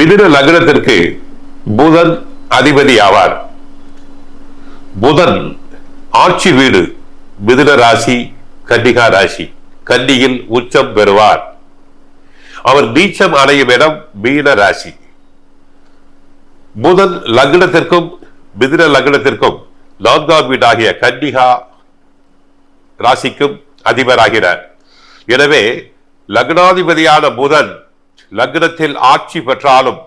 மிதுன லக்னத்திற்கு புதன் அதிபதி ஆவார் புதன் ஆட்சி வீடு மிதுன ராசி கன்னிகா ராசி கன்னியில் உச்சம் பெறுவார். அவர் நீச்சம் அடையும் இடம் மீன ராசி. புதன் லக்னத்திற்கும் மிதுன லக்னத்திற்கும் நான்காம் வீடாகிய கன்னிகா ராசிக்கும் அதிபராகிறார். எனவே லக்னாதிபதியான புதன் லக்னத்தில் ஆட்சி பெற்றாலும்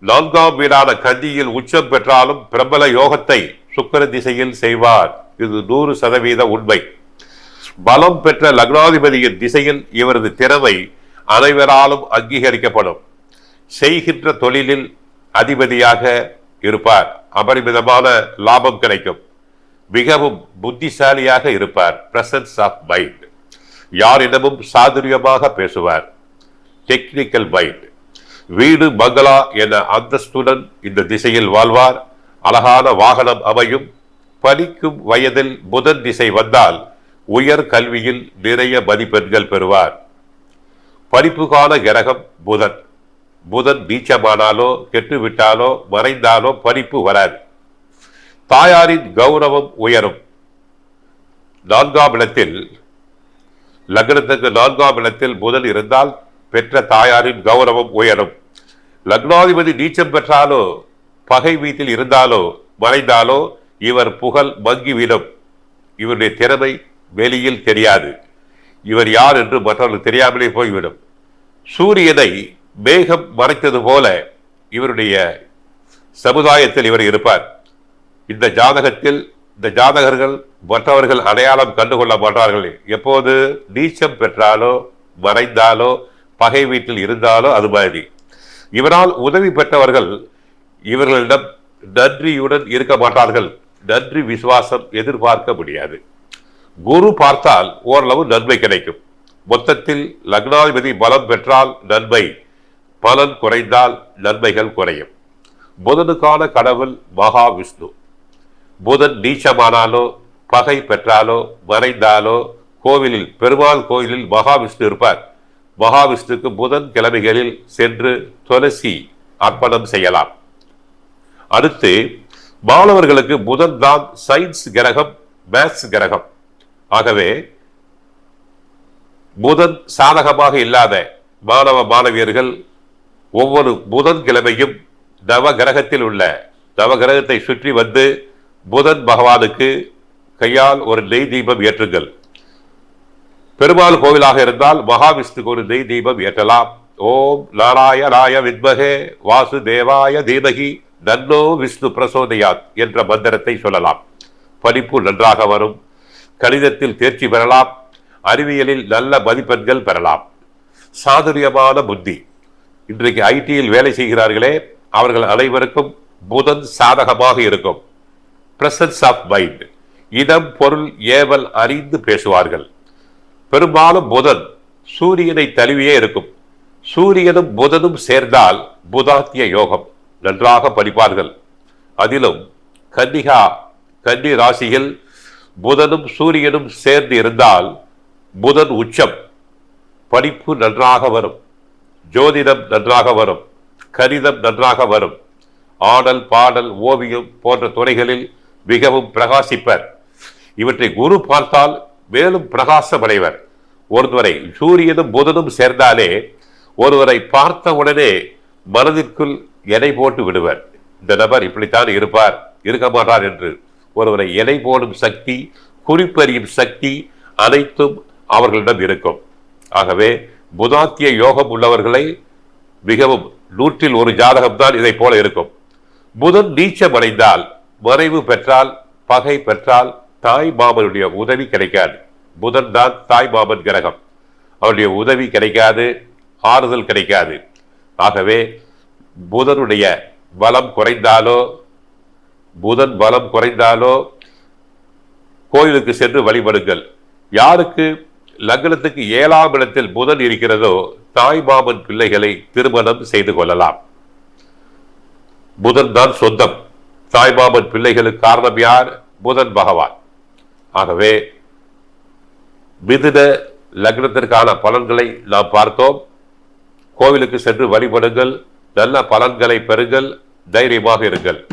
நான்காம் வீடான கந்தியில் உச்சம் பெற்றாலும் பிரபல யோகத்தை சுக்கிர திசையில் செய்வார். இது நூறு சதவீத உண்மை. பலம் பெற்ற லக்னாதிபதியின் திசையில் இவரது திறமை அனைவராலும் அங்கீகரிக்கப்படும். செய்கின்ற தொழிலில் அதிபதியாக இருப்பார். அபரிமிதமான லாபம் கிடைக்கும். மிகவும் புத்திசாலியாக இருப்பார். பிரசன்ஸ் ஆஃப் மைண்ட் யாரிடமும் சாதுரியமாக பேசுவார். டெக்னிக்கல் மைண்ட் வீடு பங்களா என அந்தஸ்துடன் இந்த திசையில் வாழ்வார். அழகான வாகனம் அமையும். படிக்கும் வயதில் புதன் திசை வந்தால் உயர் கல்வியில் நிறைய மதிப்பெண்கள் பெறுவார். படிப்புக்கான கிரகம் புதன். புதன் நீச்சமானாலோ கெட்டுவிட்டாலோ மறைந்தாலோ படிப்பு வராது. தாயாரின் கௌரவம் உயரும். நான்காம் இடத்தில் லக்னத்துக்கு நான்காம் இடத்தில் புதன் இருந்தால் பெற்ற தாயாரின் கௌரவம் உயரும். லக்னாதிபதி நீச்சம் பெற்றாலோ பகை வீட்டில் இருந்தாலோ மறைந்தாலோ இவர் புகழ் மங்கிவிடும். இவருடைய திறமை வெளியில் தெரியாது. இவர் யார் என்று மற்றவர்களுக்கு தெரியாமலே போய்விடும். சூரியனை மேகம் மறைத்தது போல இவருடைய சமுதாயத்தில் இவர் இருப்பார். இந்த ஜாதகத்தில் இந்த ஜாதகர்கள் மற்றவர்கள் அடையாளம் கண்டுகொள்ள மாட்டார்கள். எப்போது நீச்சம் பெற்றாலோ மறைந்தாலோ பகை வீட்டில் இருந்தாலோ அது மாதிரி இவரால் உதவி பெற்றவர்கள் இவர்களிடம் நன்றியுடன் இருக்க மாட்டார்கள். நன்றி விசுவாசம் எதிர்பார்க்க முடியாது. குரு பார்த்தால் ஓரளவு நன்மை கிடைக்கும். மொத்தத்தில் லக்னாதிபதி பலம் பெற்றால் நன்மை. பலன் குறைந்தால் நன்மைகள் குறையும். புதனுக்கான கடவுள் மகாவிஷ்ணு. புதன் நீச்சமானாலோ பகை பெற்றாலோ மறைந்தாலோ கோவிலில் பெருமாள் கோயிலில் மகாவிஷ்ணு இருப்பார். மகாவிஷ்ணுக்கு புதன் கிழமைகளில் சென்று துளசி அர்ப்பணம் செய்யலாம். அடுத்து மாணவர்களுக்கு புதன் தான் சயின்ஸ் கிரகம் மேத்ஸ் கிரகம். ஆகவே புதன் சாதகமாக இல்லாத மாணவ மாணவியர்கள் ஒவ்வொரு புதன் கிழமையும் நவ கிரகத்தில் உள்ள நவ கிரகத்தை சுற்றி வந்து புதன் பகவானுக்கு கையால் ஒரு நெய் தீபம் ஏற்றுங்கள். பெருமாள் கோவிலாக இருந்தால் மகாவிஷ்ணுக்கு ஒரு நெய் தீபம் ஏற்றலாம். ஓம் நாராயணாய வித்மகே வாசுதேவாய தீமகி நன்னோ விஷ்ணு பிரசோதயாத் என்ற மந்திரத்தை சொல்லலாம். படிப்பு நன்றாக வரும். கணிதத்தில் தேர்ச்சி பெறலாம். அறிவியலில் நல்ல மதிப்பெண்கள் பெறலாம். சாதுரியமான புத்தி. இன்றைக்கு ஐடியில் வேலை செய்கிறார்களே அவர்கள் அனைவருக்கும் புதன் சாதகமாக இருக்கும். பிரசன்ஸ் ஆஃப் மைண்ட் இதம் பொருள் ஏவல் அறிந்து பேசுவார்கள். பெரும்பாலும் புதன் சூரியனை தழுவியே இருக்கும். சூரியனும் புதனும் சேர்ந்தால் புதாத்திய யோகம் நன்றாக படிப்பார்கள். அதிலும் கன்னிகா கன்னி ராசியில் புதனும் சூரியனும் சேர்ந்து இருந்தால் புதன் உச்சம் படிப்பு நன்றாக வரும் ஜோதிடம் நன்றாக வரும் கணிதம் நன்றாக வரும். ஆடல் பாடல் ஓவியம் போன்ற துறைகளில் மிகவும் பிரகாசிப்பர். இவற்றை குரு பார்த்தால் மேலும் பிரகாசமடைவர். ஒருவரை சூரியனும் புதனும் சேர்ந்தாலே ஒருவரை பார்த்த உடனே மனதிற்குள் எடை போட்டு விடுவர். இந்த நபர் இப்படித்தான் இருப்பார் இருக்க மாட்டார் என்று. ஒருவரை எடை போடும் சக்தி குறிப்பறியும் சக்தி அனைத்தும் அவர்களிடம் இருக்கும். ஆகவே புதாத்திய யோகம் உள்ளவர்களை மிகவும் நூற்றில் ஒரு ஜாதகம் தான் இதை போல இருக்கும். புதன் நீச்சம் அடைந்தால் மறைவு பெற்றால் பகை பெற்றால் தாய் மாமனுடைய உதவி கிடைக்காது. புதன் தான் தாய் பாபன் கிரகம். அவருடைய உதவி கிடைக்காது ஆறுதல் கிடைக்காது. ஆகவே புதனுடைய பலம் குறைந்தாலோ புதன் பலம் குறைந்தாலோ கோயிலுக்கு சென்று வழிபடுங்கள். யாருக்கு லக்னத்துக்கு ஏழாம் இடத்தில் புதன் இருக்கிறதோ தாய்மாமன் பிள்ளைகளை திருமணம் செய்து கொள்ளலாம். புதன் தான் சொந்தம். தாய்மாமன் பிள்ளைகளுக்கு காரணம் யார்? புதன் பகவான். ஆகவே மிதுன லக்னத்திற்கான பலன்களை நாம் பார்த்தோம். கோவிலுக்கு சென்று வழிபடுங்கள். நல்ல பலன்களை பெறுங்கள். தைரியமாக இருங்கள்.